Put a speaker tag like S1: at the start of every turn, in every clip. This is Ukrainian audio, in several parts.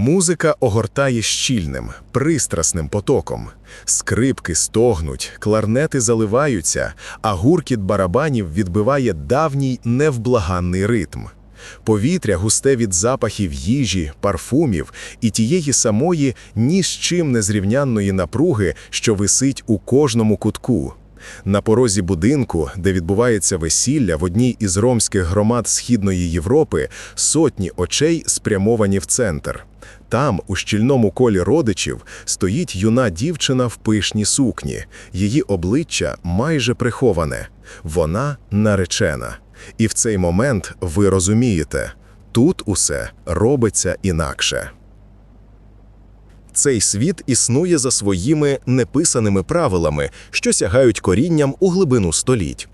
S1: Музика огортає щільним, пристрасним потоком. Скрипки стогнуть, кларнети заливаються, а гуркіт барабанів відбиває давній невблаганний ритм. Повітря густе від запахів їжі, парфумів і тієї самої ні з чим незрівнянної напруги, що висить у кожному кутку. На порозі будинку, де відбувається весілля в одній із ромських громад Східної Європи, сотні очей спрямовані в центр. Там, у щільному колі родичів, стоїть юна дівчина в пишній сукні. Її обличчя майже приховане. Вона наречена. І в цей момент ви розумієте, тут усе робиться інакше. Цей світ існує за своїми неписаними правилами, що сягають корінням у глибину століть.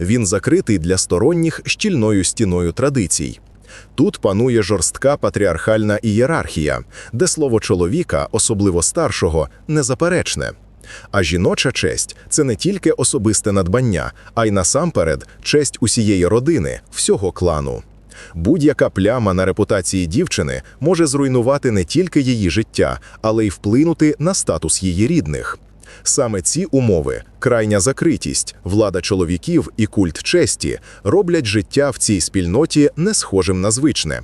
S1: Він закритий для сторонніх щільною стіною традицій. Тут панує жорстка патріархальна ієрархія, де слово чоловіка, особливо старшого, незаперечне. А жіноча честь це не тільки особисте надбання, а й насамперед честь усієї родини, всього клану. Будь-яка пляма на репутації дівчини може зруйнувати не тільки її життя, але й вплинути на статус її рідних. Саме ці умови, крайня закритість, влада чоловіків і культ честі роблять життя в цій спільноті не схожим на звичне.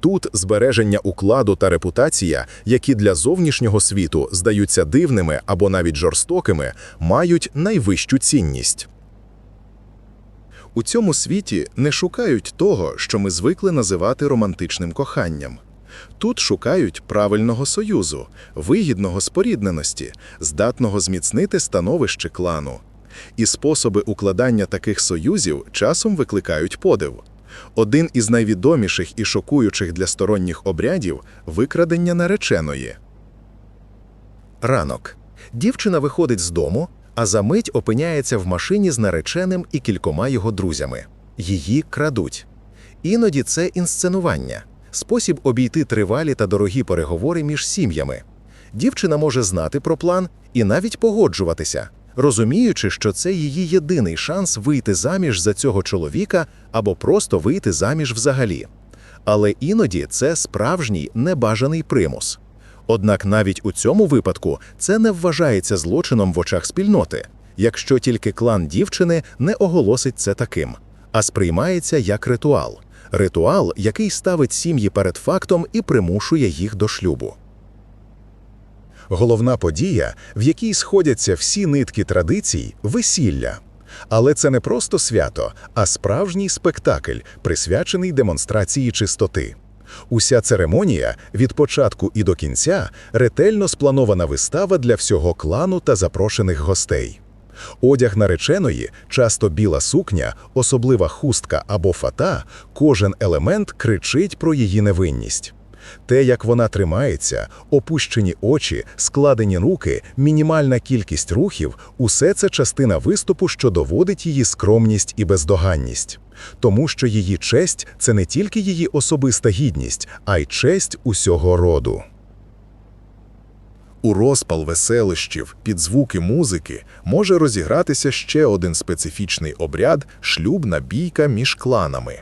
S1: Тут збереження укладу та репутація, які для зовнішнього світу здаються дивними або навіть жорстокими, мають найвищу цінність. У цьому світі не шукають того, що ми звикли називати романтичним коханням. Тут шукають правильного союзу, вигідного спорідненості, здатного зміцнити становище клану. І способи укладання таких союзів часом викликають подив. Один із найвідоміших і шокуючих для сторонніх обрядів викрадення нареченої. Ранок. Дівчина виходить з дому, а за мить опиняється в машині з нареченим і кількома його друзями. Її крадуть. Іноді це інсценування, спосіб обійти тривалі та дорогі переговори між сім'ями. Дівчина може знати про план і навіть погоджуватися, розуміючи, що це її єдиний шанс вийти заміж за цього чоловіка або просто вийти заміж взагалі. Але іноді це справжній небажаний примус. Однак навіть у цьому випадку це не вважається злочином в очах спільноти, якщо тільки клан дівчини не оголосить це таким, а сприймається як ритуал. Ритуал, який ставить сім'ї перед фактом і примушує їх до шлюбу. Головна подія, в якій сходяться всі нитки традицій весілля. Але це не просто свято, а справжній спектакль, присвячений демонстрації чистоти. Уся церемонія від початку і до кінця ретельно спланована вистава для всього клану та запрошених гостей. Одяг нареченої, часто біла сукня, особлива хустка або фата, кожен елемент кричить про її невинність. Те, як вона тримається, опущені очі, складені руки, мінімальна кількість рухів усе це частина виступу, що доводить її скромність і бездоганність. Тому що її честь це не тільки її особиста гідність, а й честь усього роду. У розпал веселищів під звуки музики може розігратися ще один специфічний обряд шлюбна бійка між кланами.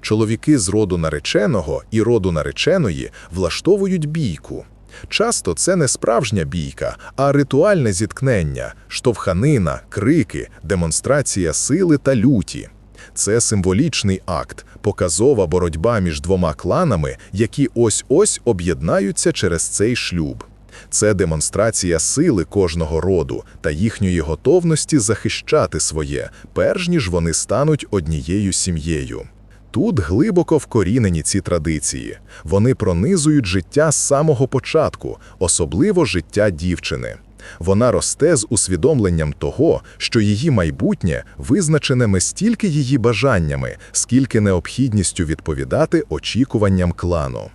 S1: Чоловіки з роду нареченого і роду нареченої влаштовують бійку. Часто це не справжня бійка, а ритуальне зіткнення, штовханина, крики, демонстрація сили та люті. Це символічний акт, показова боротьба між двома кланами, які ось-ось об'єднаються через цей шлюб. Це демонстрація сили кожного роду та їхньої готовності захищати своє, перш ніж вони стануть однією сім'єю. Тут глибоко вкорінені ці традиції. Вони пронизують життя з самого початку, особливо життя дівчини. Вона росте з усвідомленням того, що її майбутнє визначене не стільки її бажаннями, скільки необхідністю відповідати очікуванням клану.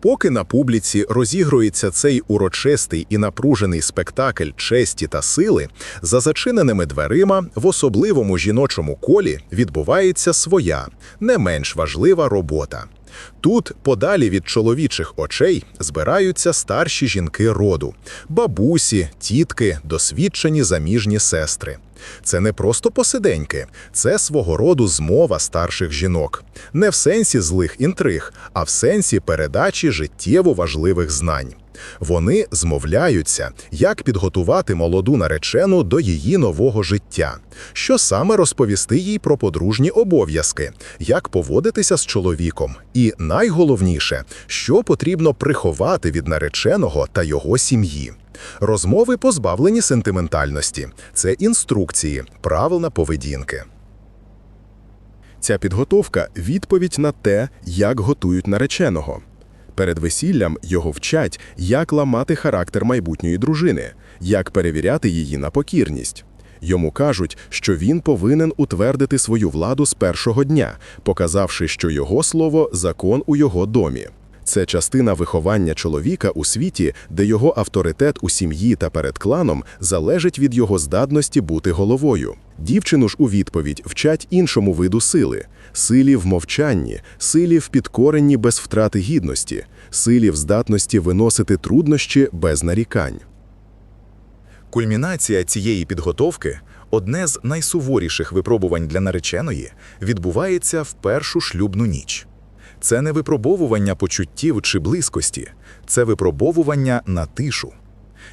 S1: Поки на публіці розігрується цей урочистий і напружений спектакль честі та сили, за зачиненими дверима в особливому жіночому колі відбувається своя, не менш важлива робота. Тут, подалі від чоловічих очей, збираються старші жінки роду, бабусі, тітки, досвідчені заміжні сестри. Це не просто посиденьки, це свого роду змова старших жінок. Не в сенсі злих інтриг, а в сенсі передачі життєво важливих знань. Вони змовляються, як підготувати молоду наречену до її нового життя, що саме розповісти їй про подружні обов'язки, як поводитися з чоловіком, і найголовніше, що потрібно приховати від нареченого та його сім'ї. Розмови позбавлені сентиментальності, це інструкції, правила поведінки. Ця підготовка відповідь на те, як готують нареченого. Перед весіллям його вчать, як ламати характер майбутньої дружини, як перевіряти її на покірність. Йому кажуть, що він повинен утвердити свою владу з першого дня, показавши, що його слово закон у його домі. Це частина виховання чоловіка у світі, де його авторитет у сім'ї та перед кланом залежить від його здатності бути головою. Дівчину ж у відповідь вчать іншому виду сили силі в мовчанні, силі в підкоренні без втрати гідності, силі в здатності виносити труднощі без нарікань.
S2: Кульмінація цієї підготовки, одне з найсуворіших випробувань для нареченої, відбувається в першу шлюбну ніч. Це не випробовування почуттів чи близькості, це випробовування на тишу.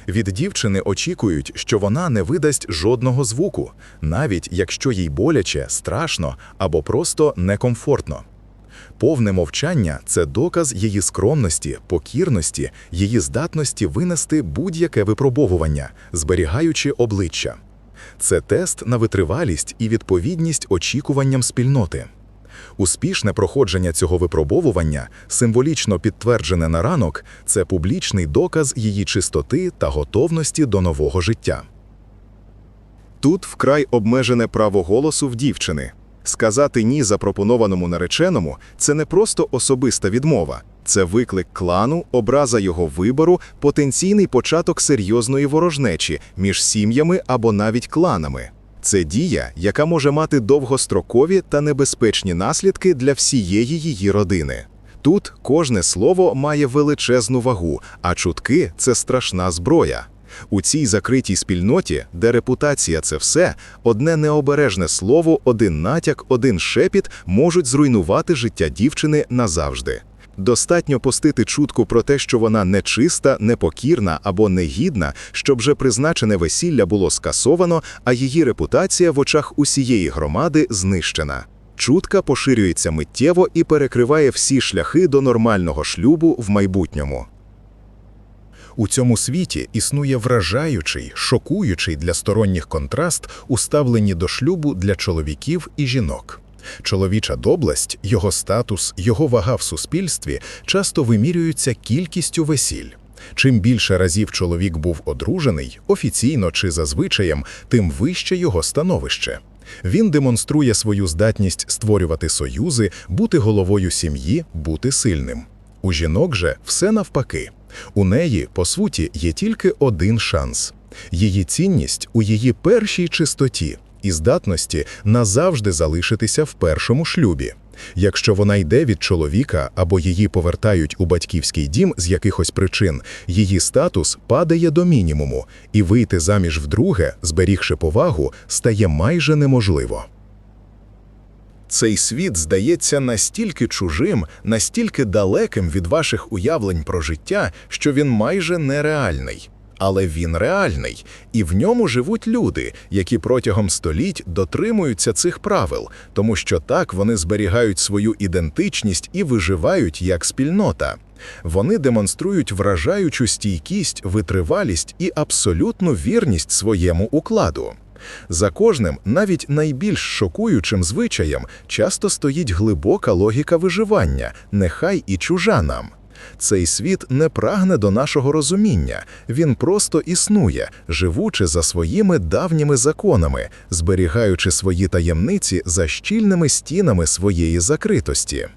S2: Від дівчини очікують, що вона не видасть жодного звуку, навіть якщо їй боляче, страшно або просто некомфортно. Повне мовчання це доказ її скромності, покірності, її здатності винести будь-яке випробовування, зберігаючи обличчя. Це тест на витривалість і відповідність очікуванням спільноти. Успішне проходження цього випробовування, символічно підтверджене на ранок, це публічний доказ її чистоти та готовності до нового життя.
S1: Тут вкрай обмежене право голосу в дівчини. Сказати ні запропонованому нареченому це не просто особиста відмова, це виклик клану, образа його вибору, потенційний початок серйозної ворожнечі між сім'ями або навіть кланами. Це дія, яка може мати довгострокові та небезпечні наслідки для всієї її родини. Тут кожне слово має величезну вагу, а чутки це страшна зброя. У цій закритій спільноті, де репутація це все, одне необережне слово, один натяк, один шепіт можуть зруйнувати життя дівчини назавжди. Достатньо постити чутку про те, що вона нечиста, непокірна або негідна, щоб вже призначене весілля було скасовано, а її репутація в очах усієї громади знищена. Чутка поширюється миттєво і перекриває всі шляхи до нормального шлюбу в майбутньому. У цьому світі існує вражаючий, шокуючий для сторонніх контраст у ставленні до шлюбу для чоловіків і жінок. Чоловіча доблесть, його статус, його вага в суспільстві часто вимірюються кількістю весіль. Чим більше разів чоловік був одружений, офіційно чи за звичаєм, тим вище його становище. Він демонструє свою здатність створювати союзи, бути головою сім'ї, бути сильним. У жінок же все навпаки. У неї, по суті, є тільки один шанс. Її цінність у її першій чистоті і здатності назавжди залишитися в першому шлюбі. Якщо вона йде від чоловіка або її повертають у батьківський дім з якихось причин, її статус падає до мінімуму, і вийти заміж вдруге, зберігши повагу, стає майже неможливо. Цей світ здається настільки чужим, настільки далеким від ваших уявлень про життя, що він майже нереальний. Але він реальний, і в ньому живуть люди, які протягом століть дотримуються цих правил, тому що так вони зберігають свою ідентичність і виживають як спільнота. Вони демонструють вражаючу стійкість, витривалість і абсолютну вірність своєму укладу. За кожним, навіть найбільш шокуючим звичаєм, часто стоїть глибока логіка виживання, нехай і чужа нам. Цей світ не прагне до нашого розуміння, він просто існує, живучи за своїми давніми законами, зберігаючи свої таємниці за щільними стінами своєї закритості.